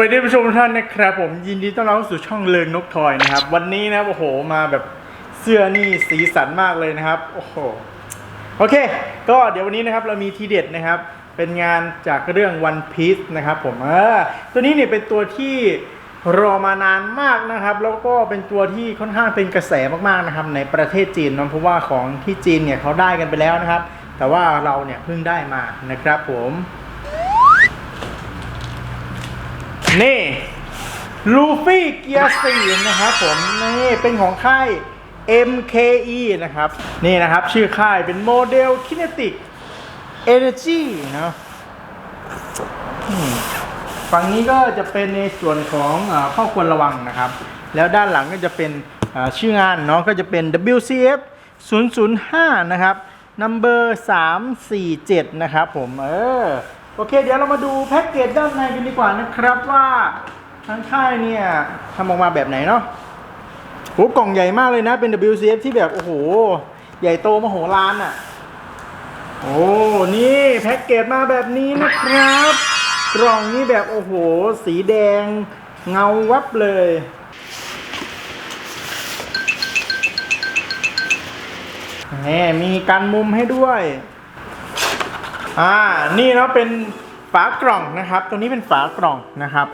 วัสดีผู้ชมทุกท่านนะครับ ผมยินดีต้อนรับสู่ช่องเลิงนกทอยนะครับ วันนี้นะโอ้โหมาแบบเสื้อนี่สีสันมากเลยนะครับโอ้โหโอเค ก็เดี๋ยววันนี้นะครับเรามีทีเด็ดนะครับ เป็นงานจากเรื่อง One Piece นะครับผมเออตัวนี้เนี่ยเป็นตัวที่รอมานานมากนะครับ แล้วก็เป็นตัวที่ค่อนข้างเป็นกระแสมากๆนะครับ ในประเทศจีนเนอะเพราะว่าของที่จีนเนี่ยเขาได้กันไปแล้วนะครับ แต่ว่าเราเนี่ยเพิ่งได้มานะครับผม นี่ลูฟี่เกียร์สี่นะครับผมนี่เป็นของค่าย MKE นะครับ นี่นะครับ ชื่อค่ายเป็นโมเดล Kinetic Energy นะฝั่งนี้ก็จะเป็นในส่วนของอข้อควรระวังนะครับ แล้วด้านหลังก็จะเป็นชื่องานเนาะก็จะเป็น WCF 005 นะครับ number 347 นะครับผม เออ โอเค เดี๋ยวเรามาดูแพ็กเกจด้านในกันดีกว่านะครับว่าทางค่ายเนี่ยทำออกมาแบบไหนเนาะโหกล่องใหญ่มากเลยนะเป็น WCF ที่แบบโอ้โห ใหญ่โตมโหฬารอะ โอ้นี่แพ็กเกจมาแบบนี้นะครับ กล่องนี้แบบโอ้โห สีแดงเงาวับเลยแหมมีการมุมให้ด้วย อ่านี่เนาะเป็นฝากล่องนะครับตัวนี้เป็นฝากล่องนะครับ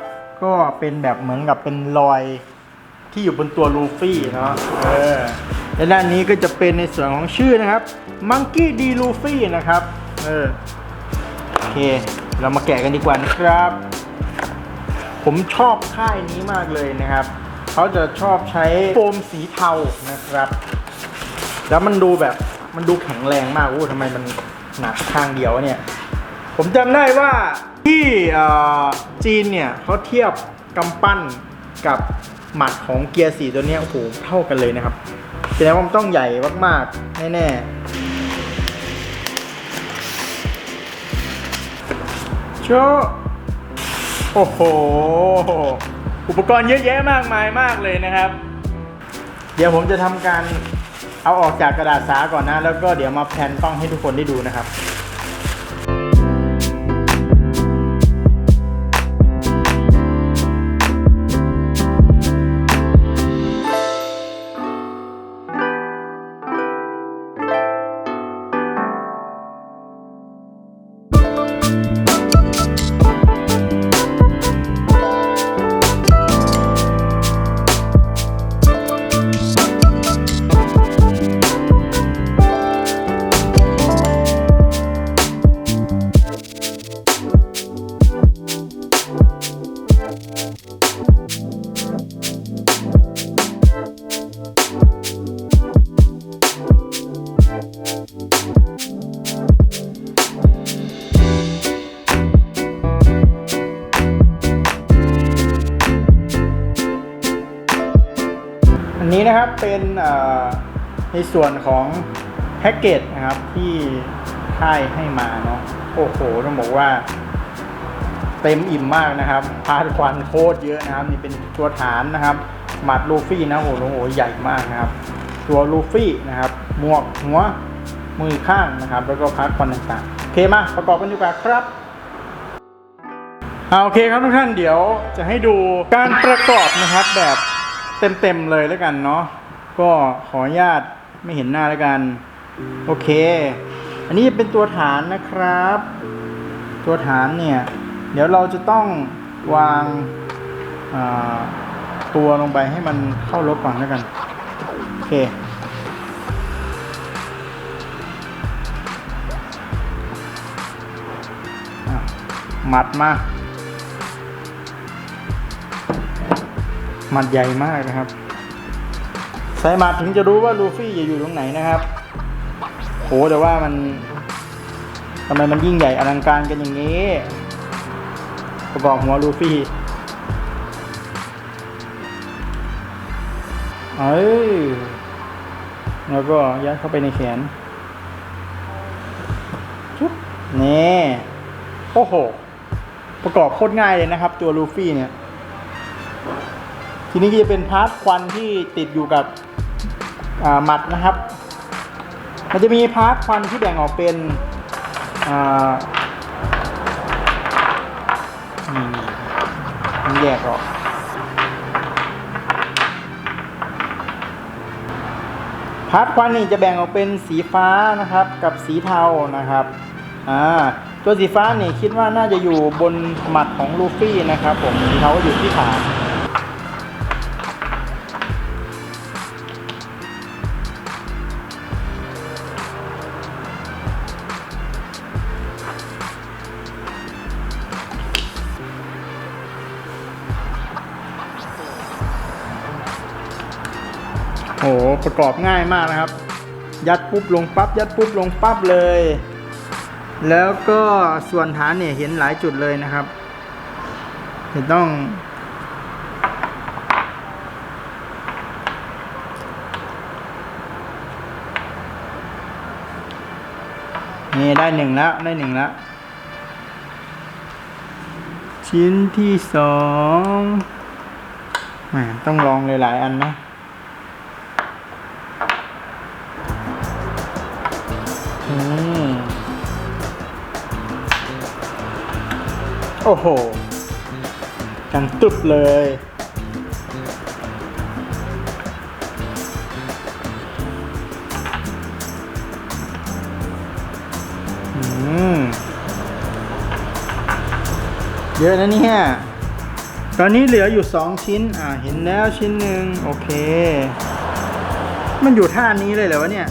ก็เป็นแบบเหมือนกับเป็นรอยที่อยู่บนตัวลูฟี่เนาะเออและด้านนี้ก็จะเป็นในส่วนของชื่อนะครับ Monkey D Luffy นะครับเออโอเค เรามาแกะกันดีกว่านะครับ ผมชอบค่ายนี้มากเลยนะครับ เขาจะชอบใช้โฟมสีเทานะครับ แล้วมันดูแบบมันดูแข็งแรงมากโอ้ทำไมมัน หนักข้างเดียวเนี่ย ผมจำได้ว่าที่จีนเนี่ยเขาเทียบกำปั้นกับหมัดของเกียร์สีตัวนี้โอ้โหเท่ากันเลยนะครับแสดงว่ามันต้องใหญ่มากๆ แน่ๆโชว์โอ้โห อุปกรณ์เยอะแยะมากมายมากเลยนะครับ เดี๋ยวผมจะทำการ เอาออกจากกระดาษสาก่อนนะ แล้วก็เดี๋ยวมาแพนกล้องให้ทุกคนได้ดูนะครับ นนี้นะครับเป็นในส่วนของแพ็กเกจนะครับที่ค่ายให้มาเนาะโอ้โหต้องบอกว่า เต็มอิ่มมากนะครับพาดควันโคตรเยอะนะครับนี่เป็นตัวฐานนะครับหมัดลูฟี่นะโอ้โหโอ้โหใหญ่มากนะครับ ตัวลูฟี่นะครับหมวกหัวมือข้างนะครับ แล้วก็พาดควันต่างๆโอเคมาประกอบกันดีกว่าครับเอาโอเคครับทุกท่านเดี๋ยวจะให้ดูการประกอบนะครับแบบ เต็มๆเลยแล้วกันเนาะก็ขออนุญาตไม่เห็นหน้าแล้วกัน โอเค อันนี้เป็นตัวฐานนะครับ ตัวฐานเนี่ย เดี๋ยวเราจะต้องวางตัวลงไปให้มันเข้ารถก่อนแล้วกัน โอเคอะมัดมา มัดใหญ่มากนะครับ ใส่มัดถึงจะรู้ว่าลูฟี่จะอยู่ตรงไหนนะครับโหแต่ว่ามันทำไมมันยิ่งใหญ่อลังการกันอย่างนี้ประกอบหัวลูฟี่เอ้ยแล้วก็ยัดเข้าไปในแขนชุบนี่โอ้โห ประกอบโคตรง่ายเลยนะครับ ตัวลูฟี่เนี่ย ทีนี้ก็จะเป็นพาร์ทควันที่ติดอยู่กับหมัดนะครับ มันจะมีพาร์ทควันที่แบ่งออกเป็นนี่แยกออกพาร์ทควันนี่จะแบ่งออกเป็นสีฟ้านะครับกับสีเทานะครับอ่าตัวสีฟ้านี่คิดว่าน่าจะอยู่บนหมัดของลูฟี่นะครับผมสีเทาก็อยู่ที่ขา ประกอบง่ายมากนะครับ ยัดปุ๊บลงปั๊บยัดปุ๊บลงปั๊บเลย แล้วก็ส่วนฐานเนี่ยเห็นหลายจุดเลยนะครับจะต้อง นี่ได้หนึ่งแล้วได้หนึ่งแล้ว ชิ้นที่สองต้องลองหลายๆอันนะ โอ้โหกันตึบเลย เยอะนะเนี่ย ตอนนี้เหลืออยู่สองชิ้น อ่า เห็นแล้วชิ้นหนึ่งโอเค มันอยู่ท่านี้เลยเหรอวะเนี่ย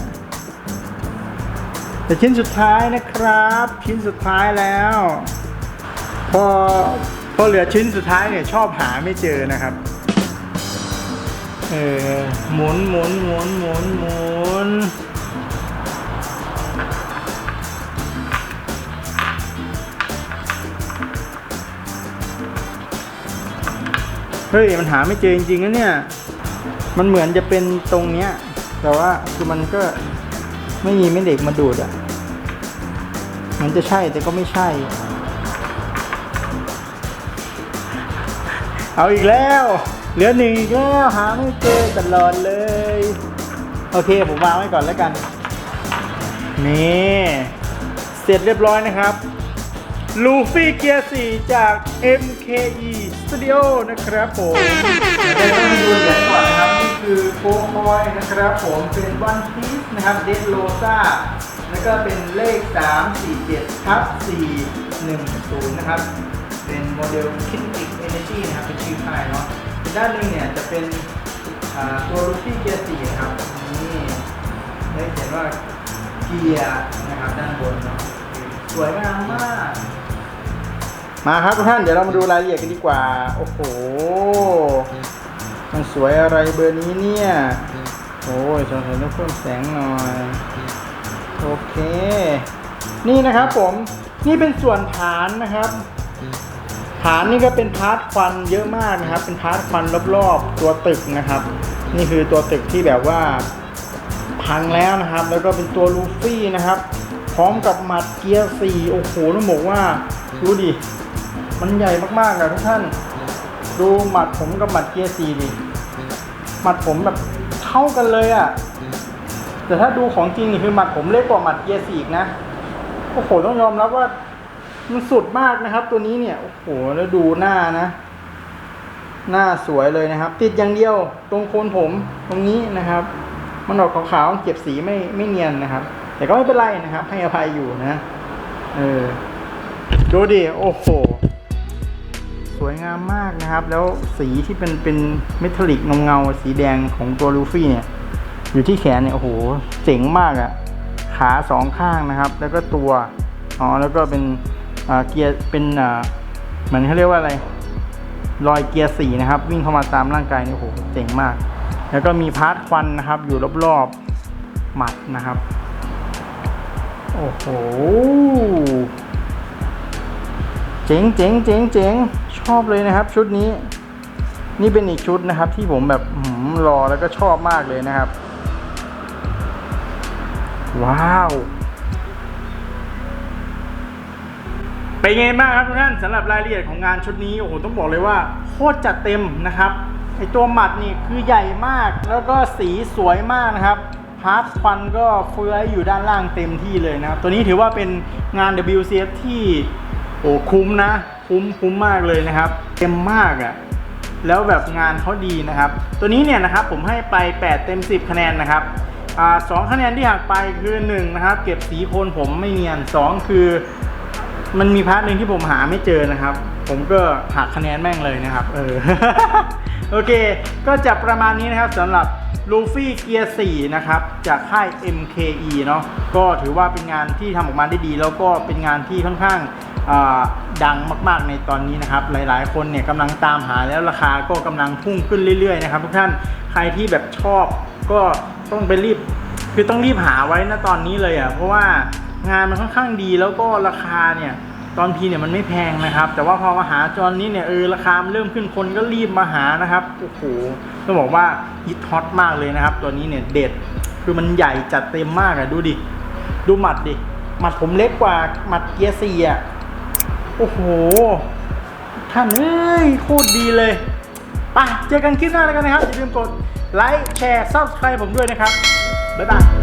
แต่ชิ้นสุดท้ายนะครับ ชิ้นสุดท้ายแล้ว พอพอเหลือชิ้นสุดท้ายเนี่ยชอบหาไม่เจอนะครับเออหมุนหมุนหมุนหมุนหมุนเฮ้ยมันหาไม่เจอจริงๆนะเนี่ย มันเหมือนจะเป็นตรงเนี้ย แต่ว่าคือมันก็ ไม่มีแม่เหล็กมาดูดอะ มันจะใช่แต่ก็ไม่ใช่ เอาอีกแล้ว เหลือหนึ่งอีกแล้วหาไม่เจอตลอดเลย โอเคผมวางไว้ก่อนแล้วกัน นี่ เสร็จเรียบร้อยนะครับลูฟี่เกียร์4จาก MKE Studio นะครับผมเดี๋ยวเรามาดูเหรียญก่อนะครับ คือโคคอยนะครับผมเป็นวันพีซนะครับเดดโ o ซาแล้วก็เป็นเลข 347ทับ410 นะครับ เป็นโมเดล Kinetic Energy นะครับ เป็นชื่อค่ายเนาะด้านหนึ่งเนี่ยจะเป็นตัวลูฟี่เกียร์4นะครับนี่ได้เขียนว่าเกียร์นะครับด้านบนเนาะสวยงามมาก มาครับทุกท่านเดี๋ยวเรามาดูรายละเอียดกันดีกว่า โอ้โห มันสวยอะไรเบอร์นี้เนี่ย โอ้ยสงสัยต้องเพิ่มแสงหน่อย โอเค นี่นะครับผม นี่เป็นส่วนฐานนะครับ ฐานนี่ก็เป็นพาร์ทควันเยอะมากนะครับ เป็นพาร์ทควันรอบๆ ตัวตึกนะครับ นี่คือตัวตึกที่แบบว่าพังแล้วนะครับ แล้วก็เป็นตัวลูฟี่นะครับ พร้อมกับหมัดเกียร์สี่โอ้โหต้องบอกว่า ดูดิ มันใหญ่มากๆอะทุกท่าน ดูหมัดผมกับหมัดเกียร์สี่ดิหมัดผมแบบเท่ากันเลยอะแต่ถ้าดูของจริงนี่คือหมัดผมเล็กกว่าหมัดเกียร์สี่อีกนะโอ้โหต้องยอมรับว่ามันสุดมากนะครับ ตัวนี้เนี่ยโอ้โหแล้วดูหน้านะ หน้าสวยเลยนะครับ ติดอย่างเดียวตรงโคนผมตรงนี้นะครับ มันออกขาวๆเก็บสีไม่ไม่เนียนนะครับ แต่ก็ไม่เป็นไรนะครับ ให้อภัยอยู่นะ เออ ดูดิ โอ้โหส วยงามมากนะครับ แล้วสีที่เป็นเป็นเมทัลลิกเงาๆสีแดงของตัวลูฟี่เนี่ย อยู่ที่แขนเนี่ยโอ้โหเจ๋งมากอะ่ะขาสองข้างนะครับ แล้วก็ตัวอ๋อแล้วก็เป็นเกียร์เป็นเหมือนเขาเรียกว่าอะไรรอยเกียร์สีนะครับ วิ่งเข้ามาตามร่างกายนี่โอ้โหเจ๋งมาก แล้วก็มีพาร์ทควันนะครับ อยู่รอบๆหมัดนะครับ โอ้โห เจ๋งเจ๋งเจ๋งเจ๋งชอบเลยนะครับ ชุดนี้ นี่เป็นอีกชุดนะครับ ที่ผมแบบหือรอแล้วก็ชอบมากเลยนะครับ ว้าวเป็นไงบ้างครับทุกท่านสำหรับรายละเอียดของงานชุดนี้โอ้โหต้องบอกเลยว่าโคตรจัดเต็มนะครับไอตัวหมัดนี่คือใหญ่มาก แล้วก็สีสวยมากนะครับพาร์ทควันก็เฟื้อยอยู่ด้านล่างเต็มที่เลยนะครับ ตัวนี้ถือว่าเป็นงาน WCF ที่ โอ้คุ้มนะ คุ้มคุ้มมากเลยนะครับ เต็มมากอะ่ะแล้วแบบงานเขาดีนะครับ ตัวนี้เนี่ยนะครับผมให้ไป 8 เต็ม 10 คะแนนนะครับอสองคะแนนที่หักไปคือ1นะครับ เก็บสีโคนผมไม่เนียน 2 คือ มันมีพาร์ทหนึ่งที่ผมหาไม่เจอนะครับ ผมก็หักคะแนนแม่งเลยนะครับ เออ โอเค ก็จะประมาณนี้นะครับสำหรับ ลูฟี่เกียร์4นะครับ จากค่าย MKE เนาะก็ถือว่าเป็นงานที่ทำออกมาได้ดี แล้วก็เป็นงานที่ค่อนข้างดังมาก ๆ ในตอนนี้นะครับ หลายๆ คนเนี่ยกำลังตามหาแล้วราคาก็กำลังพุ่งขึ้นเรื่อย ๆ นะครับ ทุกท่านใครที่แบบชอบก็ต้องไปรีบ คือต้องรีบหาไว้นะตอนนี้เลยอะเพราะว่างานมันค่อนข้างดีแล้วก็ราคาเนี่ย ตอนพีเนี่ยมันไม่แพงนะครับ แต่ว่าพอมาหาจอนนี้เนี่ยเออราคามเริ่มขึ้นคนก็รีบมาหานะครับโอ้โหต้องบอกว่าฮิตฮอตมากเลยนะครับ ตัวนี้เนี่ยเด็ดคือมันใหญ่จัดเต็มมากอะดูดิ ดูหมัดดิหมัดผมเล็กกว่าหมัดเกียร์สี่อะโอ้โห ท่านเอ้ยโคตรดีเลยไปเจอกันคลิปหน้าแล้วกันนะครับอย่าลืมกดไลค์แชร์ซับสไครต์ผมด้วยนะครับบ๊ายบาย